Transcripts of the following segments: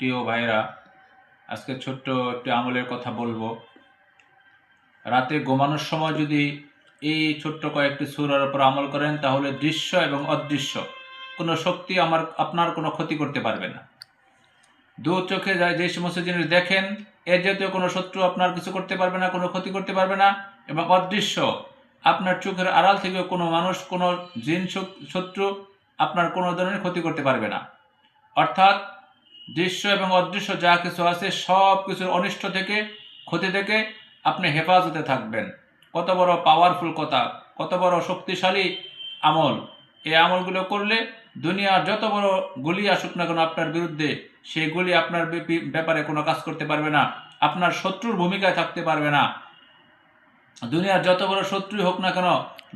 প্রিয় ভাইরা আজকে ছোট্ট একটি আমলের কথা বলব। রাতে ঘুমানোর সময় যদি এই ছোট্ট কয়েকটি সুরার উপর আমল করেন, তাহলে দৃশ্য এবং অদৃশ্য কোনো শক্তি আমার, আপনার কোনো ক্ষতি করতে পারবে না। দু চোখে যা- যে সমস্ত জিনিস দেখেন, এর জাতীয় কোনো শত্রু আপনার কিছু করতে পারবে না, কোনো ক্ষতি করতে পারবে না, এবং অদৃশ্য আপনার চোখের আড়াল থেকে কোনো মানুষ, কোনো জিন শত্রু আপনার কোনো ধরনের ক্ষতি করতে পারবে না। অর্থাৎ দৃশ্য এবং অদৃশ্য যা কিছু আছে, সব কিছুর অনিষ্ট থেকে, ক্ষতি থেকে আপনি হেফাজতে থাকবেন। কত বড় পাওয়ারফুল কথা, কত বড় শক্তিশালী আমল। এই আমলগুলো করলে দুনিয়ার যত বড় গুলি আসুক না কেন আপনার বিরুদ্ধে, সেই গুলি আপনার ব্যাপারে কোনো কাজ করতে পারবে না, আপনার শত্রুর ভূমিকায় থাকতে পারবে না। দুনিয়ার যত বড় শত্রুই হোক না কেন,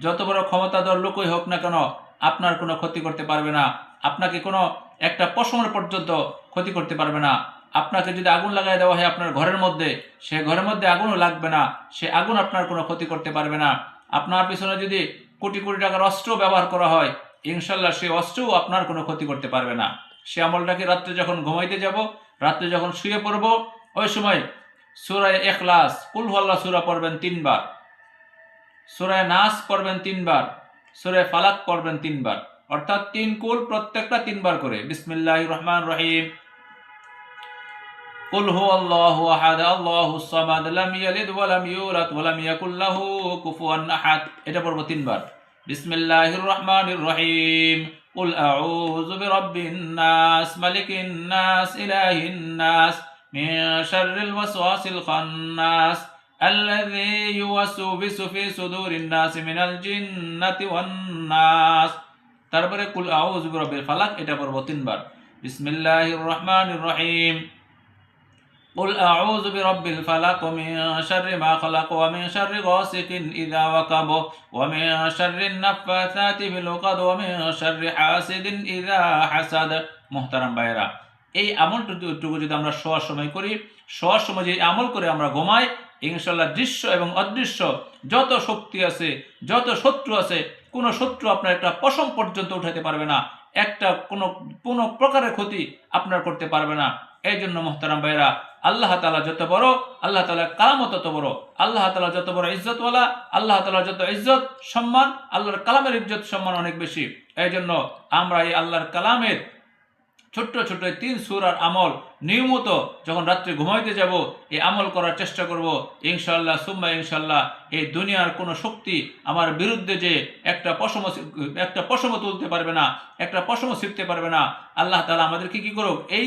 যত বড় ক্ষমতাধর লোকই হোক না কেন আপনার কোনো ক্ষতি করতে পারবে না। আপনাকে কোনো একটা পশমের পর্যন্ত ক্ষতি করতে পারবে না। আপনাকে যদি আগুন লাগাই দেওয়া হয় আপনার ঘরের মধ্যে, সে ঘরের মধ্যে আগুনও লাগবে না। সে আগুন আপনার কোনো ক্ষতি করতে পারবে না। আপনার পিছনে যদি কোটি কোটি টাকার অস্ত্র ব্যবহার করা হয়, ইনশাল্লাহ সে অস্ত্রও আপনার কোনো ক্ষতি করতে পারবে না। সে আমলটাকে রাত্রে যখন ঘুমাইতে যাব, রাত্রে যখন শুয়ে পড়ব, ওই সময় সুরায় এখলাস কুলহল্লা সুরা পড়বেন তিনবার। সুরায় নাস পড়বেন তিনবার। সুরায় ফালাক পড়বেন তিনবার অর্থাৎ তিন কুল প্রত্যেকটা তিনবার করে বিসমিল্লাহ রহমান রহিম قل هو الله احد الله الصمد لم يلد ولم يولد ولم يكن له كفوا احد এটা পড়ব তিনবার বিসমিল্লাহির রহমানির রহিম قل اعوذ برب الناس ملك الناس اله الناس من شر الوسواس الخناس الذي يوسوس في صدور الناس من الجنة والناس তারপরে কুল আউযু বিরাব্বিল ফালাক এটা পড়ব তিনবার বিসমিল্লাহির রহমানির রহিম قل أعوذ برب الفلق من شر ما خلق ومن شر غاسق إذا وقب ومن شر النفاثات في العقد ومن شر حاسد إذا حسد محترم বাইরা এই আমলটুকু যদি আমরা শোয়ার সময় করি, শোয়ার সময় যে আমল করে আমরা ঘুমাই ইনশাল্লাহ দৃশ্য এবং অদৃশ্য, যত শক্তি আছে, যত শত্রু আছে, কোনো শত্রু আপনার একটা পশম পর্যন্ত উঠাতে পারবে না, একটা কোনো কোনো প্রকারের ক্ষতি আপনার করতে পারবে না। এই জন্য মোহতারাম ভাইরা আল্লাহ তালা যত বড়, আল্লাহ তালা কালামও তত বড়। আল্লাহ তালা যত বড় ইজ্জতওয়ালা, আল্লাহ তালা যত ইজ্জত সম্মান, আল্লাহর কালামের ইজ্জত সম্মান অনেক বেশি। এই জন্য আমরা এই আল্লাহর কালামের ছোট্ট ছোট্ট তিন সুরার আমল নিয়মিত যখন রাত্রে ঘুমাইতে যাব, এই আমল করার চেষ্টা করব ইনশাল্লাহ সুম্মা ইনশাল্লাহ এই দুনিয়ার কোনো শক্তি আমার বিরুদ্ধে যে একটা পশম একটা পশম তুলতে পারবে না, একটা পশম শিখতে পারবে না। আল্লাহ তালা আমাদেরকে কি করুক, এই